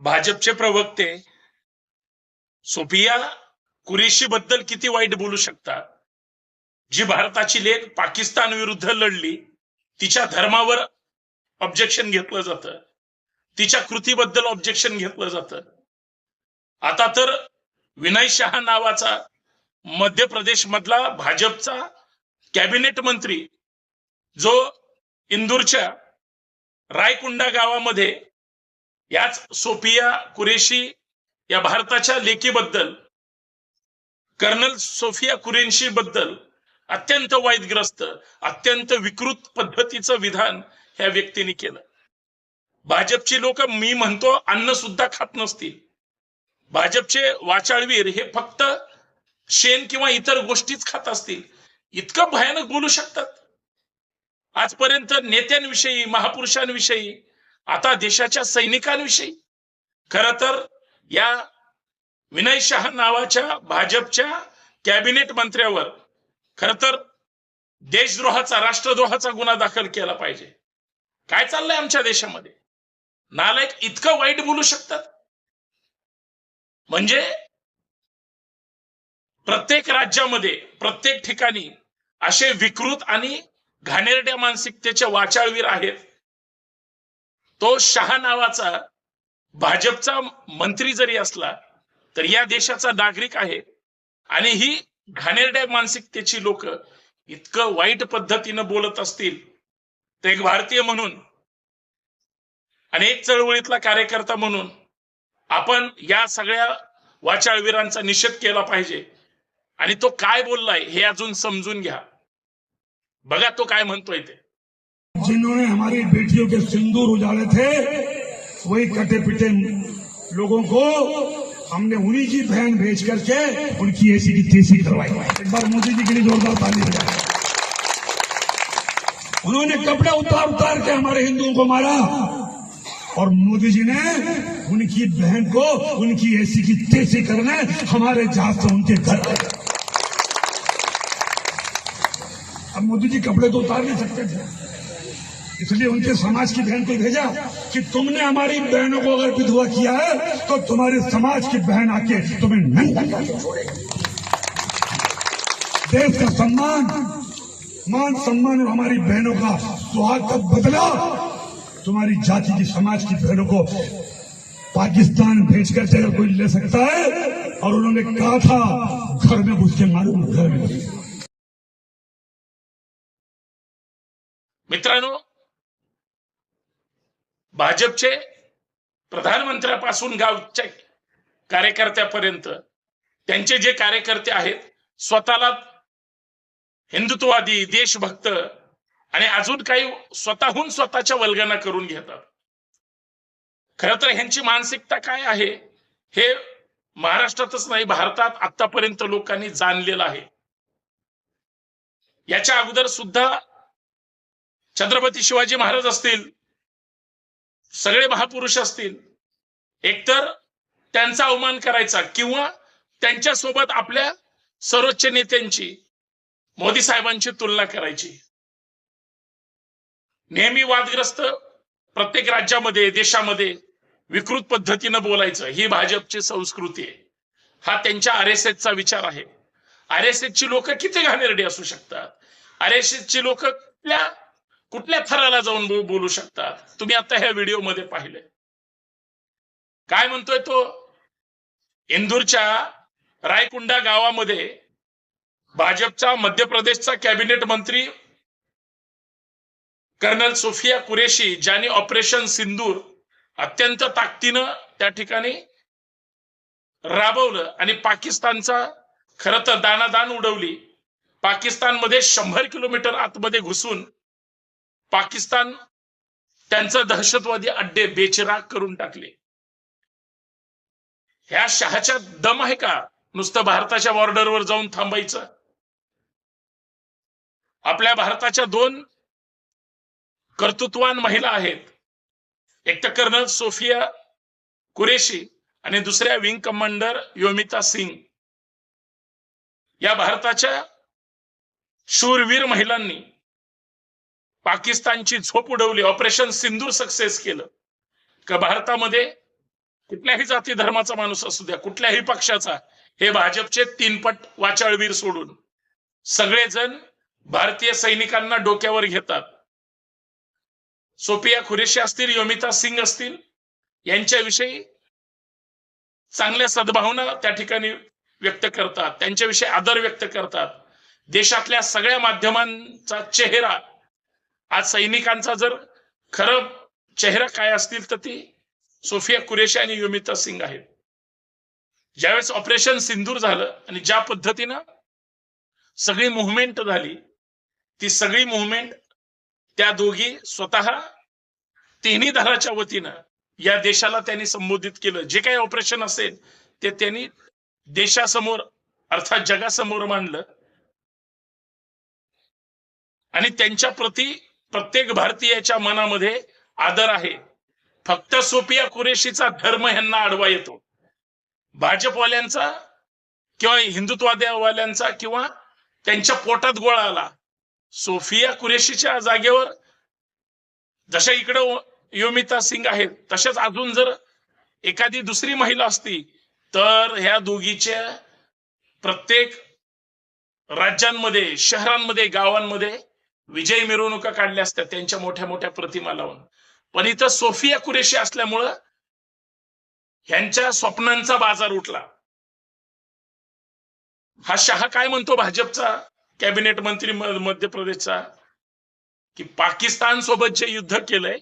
भाजपचे प्रवक्ते सोफिया कुरेशी बद्दल किती वाईट बोलू शकता? जी भारताची लेख पाकिस्तान विरुद्ध लढली तिच्या धर्मावर ऑब्जेक्शन घेतलं जातं. तिच्या कृतीबद्दल ऑब्जेक्शन घेतलं जातं. आता तर विनय शहा नावाचा मध्य प्रदेश मधला भाजपचा कॅबिनेट मंत्री जो इंदूरच्या रायकुंडा गावामध्ये याच सोफिया कुरेशी या भारताच्या लेकीबद्दल कर्नल सोफिया कुरेशी बद्दल अत्यंत वाईटग्रस्त अत्यंत विकृत पद्धतीचं विधान ह्या व्यक्तीने केलं. भाजपची लोक मी म्हणतो अन्न सुद्धा खात नसतील. भाजपचे वाचाळवीर हे फक्त शेण किंवा इतर गोष्टीच खात असतील. इतकं भयानक बोलू शकतात. आजपर्यंत नेत्यांविषयी महापुरुषांविषयी आता देशाच्या सैनिकांविषयी. खर तर या विनय शहा नावाच्या भाजपच्या कॅबिनेट मंत्र्यावर खर तर देशद्रोहाचा राष्ट्रद्रोहाचा गुन्हा दाखल केला पाहिजे. काय चाललंय आमच्या देशामध्ये? नालायक इतकं वाईट बोलू शकतात? म्हणजे प्रत्येक राज्यामध्ये प्रत्येक ठिकाणी असे विकृत आणि घाणेरड्या मानसिकतेचे वाचाळवीर आहेत. तो शहा नावाचा भाजपचा मंत्री जरी असला तर या देशाचा नागरिक आहे. आणि ही घाणेरड्या मानसिकतेची लोक इतकं वाईट पद्धतीनं बोलत असतील तर एक भारतीय म्हणून आणि एक चळवळीतला कार्यकर्ता म्हणून आपण या सगळ्या वाचाळवीरांचा निषेध केला पाहिजे. आणि तो काय बोललाय हे अजून समजून घ्या. बघा तो काय म्हणतोय ते. जिन्होंने हमारी बेटियों के सिंदूर उजाड़े थे, वही कटे पिटे लोगों को हमने उन्हीं की बहन भेज करके उनकी ऐसी की तेज़ी करवाई। एक बार मोदी जी के लिए जोरदार ताली बजाए उन्होंने कपड़े उतार उतार के हमारे हिंदुओं को मारा और मोदी जी ने उनकी बहन को उनकी ऐसी की तेज़ी करने हमारे जहाज़ से उनके घर आए। अब मोदी जी कपड़े तो उतार नहीं सकते थे। इसलिए उनके समाज की बहन को भेजा कि तुमने हमारी बहनों को अगर विधवा किया है तो तुम्हारे समाज की बहन आके तुम्हें नहीं देश का सम्मान, मान सम्मान और हमारी बहनों का सुहाग का बदला तुम्हारी जाति की समाज की बहनों को पाकिस्तान भेज कर अगर कोई ले सकता है? और उन्होंने कहा था, घर में घुस के मालूम घर में घुस भाजपचे प्रधानमंत्र्यापासून गावच्या कार्यकर्त्यापर्यंत त्यांचे जे कार्यकर्ते आहेत स्वतःला हिंदुत्ववादी देशभक्त आणि अजून काही स्वतःहून स्वतःच्या वल्गना करून घेतात. खर तर ह्यांची मानसिकता काय आहे हे महाराष्ट्रातच नाही भारतात आतापर्यंत लोकांनी जाणलेलं आहे. याच्या अगोदर सुद्धा छत्रपती शिवाजी महाराज असतील सगळे महापुरुष असतील. एकतर त्यांचा अवमान करायचा किंवा त्यांच्यासोबत आपल्या सर्वोच्च नेत्यांची मोदी साहेबांची तुलना करायची. नेहमी वादग्रस्त प्रत्येक राज्यामध्ये देशामध्ये विकृत पद्धतीनं बोलायचं. ही भाजपची संस्कृती आहे. हा त्यांच्या आर एस एसचा विचार आहे. आर एस एसची लोक किती घाणेरडी असू शकतात? आर एस एसची लोक आपल्या कुठल्या थराला जाऊन बोलू शकतात? तुम्ही आता ह्या व्हिडिओमध्ये पाहिले काय म्हणतोय तो? इंदूरच्या रायकुंडा गावामध्ये भाजपचा मध्य प्रदेशचा कॅबिनेट मंत्री कर्नल सोफिया कुरेशी ज्यांनी ऑपरेशन सिंदूर अत्यंत ताकदीनं त्या ठिकाणी राबवलं आणि पाकिस्तानचा खरं तर दानादान उडवली पाकिस्तानमध्ये शंभर किलोमीटर आतमध्ये घुसून पाकिस्तान त्यांचा दहशतवादी अड्डे बेचिराग करून टाकले. ह्या शहाच्या दम आहे का? नुसतं भारताच्या बॉर्डरवर जाऊन थांबायचं? आपल्या भारताच्या दोन कर्तृत्वान महिला आहेत. एक तर कर्नल सोफिया कुरेशी आणि दुसऱ्या विंग कमांडर योमिता सिंग. या भारताच्या शूरवीर महिलांनी पाकिस्तानची झोप उडवली ऑपरेशन सिंदूर सक्सेस केलं. का भारतामध्ये कुठल्याही जाती धर्माचा माणूस असू द्या कुठल्याही पक्षाचा हे भाजपचे तीनपट वाचाळवीर सोडून. सगळेजण भारतीय सैनिकांना डोक्यावर घेतात. सोपिया खुरेशी असतील योमिता सिंग असतील यांच्याविषयी चांगल्या सद्भावना त्या ठिकाणी व्यक्त करतात त्यांच्याविषयी आदर व्यक्त करतात. देशातल्या सगळ्या माध्यमांचा चेहरा आज सैनिकांचा जर खरं चेहरा काय असतील तर ती सोफिया कुरेशी आणि योमिता सिंग आहेत. ज्यावेळेस ऑपरेशन सिंदूर झालं आणि ज्या पद्धतीनं सगळी मुवमेंट झाली ती सगळी मुवमेंट त्या दोघी स्वतः तिन्ही दलाच्या वतीनं या देशाला त्यांनी संबोधित केलं. जे काही ऑपरेशन असेल ते त्यांनी देशासमोर अर्थात जगासमोर मांडलं. आणि त्यांच्या प्रती प्रत्येक भारतीयाच्या मनामध्ये आदर आहे. फक्त सोपिया कुरेशीचा धर्म ह्यांना आडवा येतो. भाजपवाल्यांचा किंवा हिंदुत्वाद्यावाल्यांचा किंवा त्यांच्या पोटात गोळा आला सोफिया कुरेशीच्या जागेवर जशा इकडं योमिता सिंग आहेत तशाच अजून जर एखादी दुसरी महिला असती तर ह्या दोघीच्या प्रत्येक राज्यांमध्ये शहरांमध्ये गावांमध्ये विजय मिरवणुका काढल्या असत्या त्यांच्या मोठ्या मोठ्या प्रतिमा लावून. पण इथं सोफिया कुरेशी असल्यामुळं ह्यांच्या स्वप्नांचा बाजार उठला. हा शहा काय म्हणतो भाजपचा कॅबिनेट मंत्री मध्य प्रदेशचा? की पाकिस्तान सोबत जे युद्ध केलंय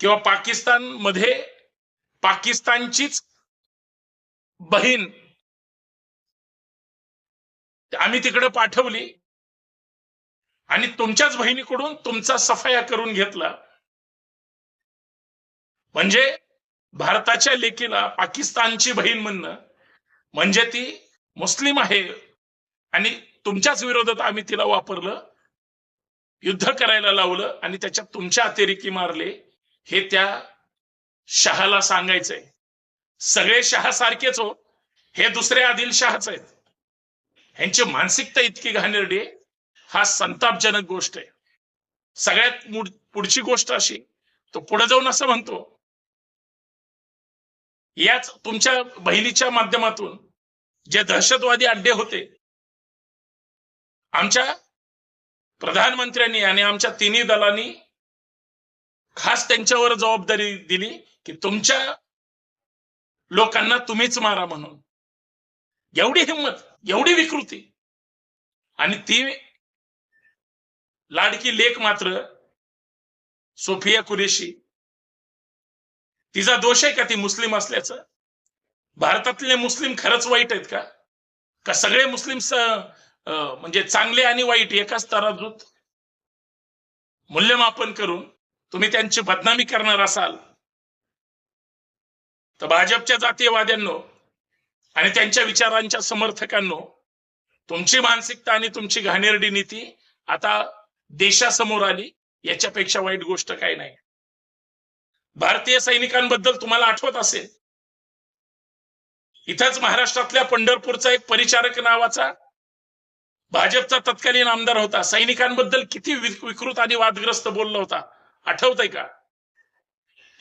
किंवा पाकिस्तानमध्ये पाकिस्तानचीच बहीण आम्ही तिकडे पाठवली आणि तुमच्याच बहिणीकडून तुमचा सफाया करून घेतला. म्हणजे भारताच्या लेकीला पाकिस्तानची बहीण म्हणणं म्हणजे ती मुस्लिम आहे आणि तुमच्याच विरोधात आम्ही तिला वापरलं युद्ध करायला लावलं आणि त्याच्यात तुमच्या अतिरेकी मारले हे त्या शहाला सांगायचंय. सगळे शहा सारखेच हो हे दुसरे आदिल शहाच आहेत. ह्यांची मानसिकता इतकी घाणेरडी आहे. हा संतापजनक गोष्ट आहे. सगळ्यात पुढची गोष्ट अशी तो पुढे जाऊन असं म्हणतो याच तुमच्या बहिणीच्या माध्यमातून जे दहशतवादी अड्डे होते आमच्या प्रधानमंत्र्यांनी आणि आमच्या तिन्ही दलांनी खास त्यांच्यावर जबाबदारी दिली की तुमच्या लोकांना तुम्हीच मारा म्हणून. एवढी हिंमत एवढी विकृती. आणि ती लाडकी लेख मात्र सोफिया कुरेशी. तिचा दोष आहे का ती मुस्लिम असल्याचं? भारतातले मुस्लिम खरंच वाईट आहेत का? का सगळे मुस्लिम म्हणजे चांगले आणि वाईट एकाच तराजूत मूल्यमापन करून तुम्ही त्यांची बदनामी करणार असाल? तर भाजपच्या जातीयवाद्यांनो आणि त्यांच्या विचारांच्या समर्थकांनो तुमची मानसिकता आणि तुमची घाणेरडी नीती आता देशासमोर आली याच्यापेक्षा वाईट गोष्ट काही नाही. भारतीय सैनिकांबद्दल तुम्हाला आठवत असेल. इथंच महाराष्ट्रातल्या पंढरपूरचा एक परिचारक नावाचा भाजपचा तत्कालीन आमदार होता. सैनिकांबद्दल किती विकृत आणि वादग्रस्त बोलला होता. आठवतंय का?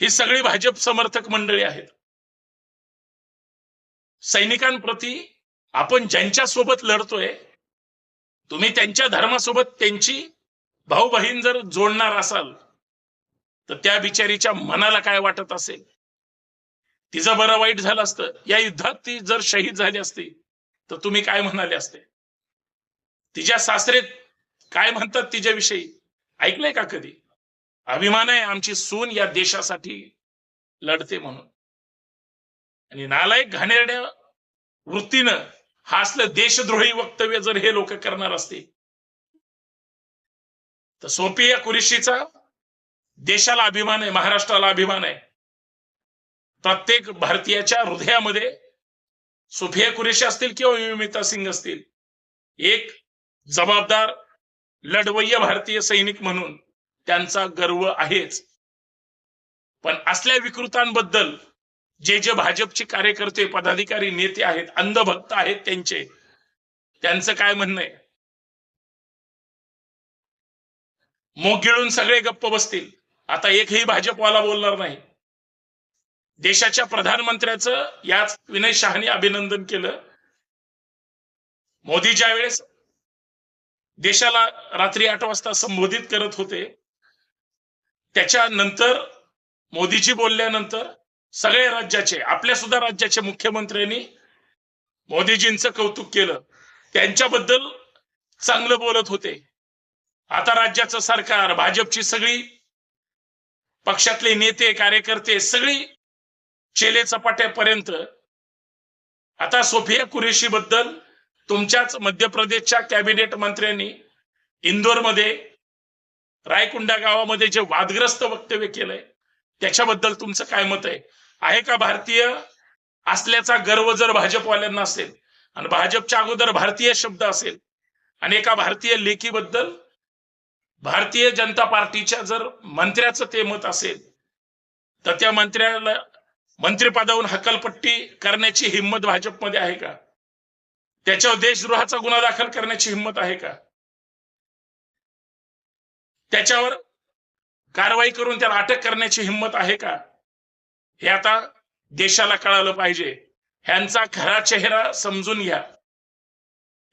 ही सगळी भाजप समर्थक मंडळी आहेत. सैनिकांप्रती आपण ज्यांच्या सोबत लढतोय तुम्ही त्यांच्या धर्मासोबत त्यांची भाऊ बहीण जर जोडणार असाल तर त्या बिचारीच्या मनाला काय वाटत असेल? तिचं बरं वाईट झालं असतं. या युद्धात ती जर शहीद झाली असती तर तुम्ही काय म्हणाले असते? तिच्या सासरे काय म्हणतात तिच्याविषयी? ऐकलंय का कधी? अभिमान आहे आमची सून या देशासाठी लढते म्हणून. आणि नालायक घाणेरड्या वृत्तीनं हा असलं देशद्रोही वक्तव्य जर हे लोक करणार असतील तर सोपिया कुरेशीचा. देशाला अभिमान आहे महाराष्ट्राला अभिमान आहे. प्रत्येक भारतीयाच्या हृदयामध्ये सोफिया कुरेशी असतील किंवा विमिता सिंग असतील. एक जबाबदार लढवय्य भारतीय सैनिक म्हणून त्यांचा गर्व आहेच. पण असल्या विकृतांबद्दल जे जे भाजपचे कार्यकर्ते पदाधिकारी नेते आहेत अंधभक्त आहेत त्यांचे त्यांचं काय म्हणणं आहे? मोग गिळून सगळे गप्प बसतील. आता एकही भाजपवाला बोलणार नाही. देशाच्या प्रधानमंत्र्याचं याच विनय शहाने अभिनंदन केलं. मोदी ज्या वेळेस देशाला रात्री आठ वाजता संबोधित करत होते त्याच्यानंतर मोदीजी बोलल्यानंतर सगळे राज्याचे आपल्या सुद्धा राज्याचे मुख्यमंत्र्यांनी मोदीजींचं कौतुक केलं. त्यांच्याबद्दल चांगलं बोलत होते. आता राज्याचं सरकार भाजपची सगळी पक्षातले नेते कार्यकर्ते सगळी चेले चपाट्यापर्यंत. आता सोफिया कुरेशी बद्दल तुमच्याच मध्य प्रदेशच्या कॅबिनेट मंत्र्यांनी इंदोरमध्ये रायकुंडा गावामध्ये जे वादग्रस्त वक्तव्य केलंय त्याच्याबद्दल तुमचं काय मत आहे? आहे का भारतीय? असल्याचा गर्व जर भाजपवाल्यांना असेल आणि भाजपच्या अगोदर भारतीय शब्द असेल आणि एका भारतीय लेखीबद्दल भारतीय जनता पार्टीच्या जर मंत्र्याचं ते मत असेल तर त्या मंत्र्याला मंत्रिपदावरून हकलपट्टी करण्याची हिंमत भाजपमध्ये आहे का? त्याच्यावर देशद्रोहाचा गुन्हा दाखल करण्याची हिंमत आहे का? त्याच्यावर कारवाई करून त्याला अटक करण्याची हिंमत आहे का? हे आता देशाला कळालं पाहिजे. ह्यांचा खरा चेहरा समजून घ्या.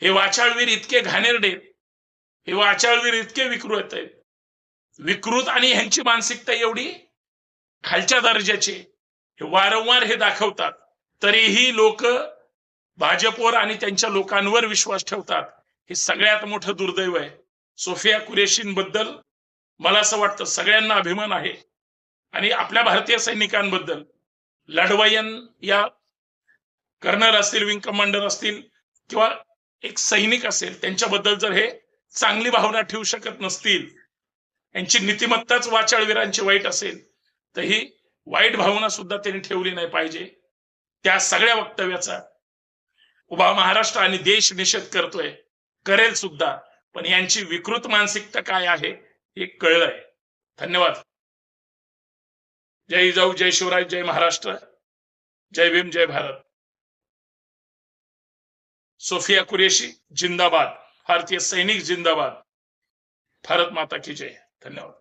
हे वाचाळवीर इतके घाणेरडे हे वाचाळवीर इतके विकृत आहेत. विकृत आणि ह्यांची मानसिकता एवढी खालच्या दर्जाची हे वारंवार हे दाखवतात. तरीही लोक भाजपवर आणि त्यांच्या लोकांवर विश्वास ठेवतात. हे सगळ्यात मोठं दुर्दैव आहे. सोफिया कुरेशींबद्दल मला असं वाटतं सगळ्यांना अभिमान आहे. आणि आपल्या भारतीय सैनिकांबद्दल लढवयन या कर्नल असतील विंग कमांडर असतील किंवा एक सैनिक असेल त्यांच्याबद्दल जर हे चांगली भावना ठेवू शकत नसतील यांची नीतिमत्ताच वाचाळवीरांची वाईट असेल तर ही वाईट भावना सुद्धा त्यांनी ठेवली नाही पाहिजे. त्या सगळ्या वक्तव्याचा उभा महाराष्ट्र आणि देश निषेध करतोय करेल सुद्धा पण यांची विकृत मानसिकता काय आहे हे कळलंय. धन्यवाद. जय जाऊ जय शिवराय जय महाराष्ट्र जय भीम जय भारत. सोफिया कुरेशी जिंदाबाद. भारतीय सैनिक जिंदाबाद. भारत माता की जय. धन्यवाद.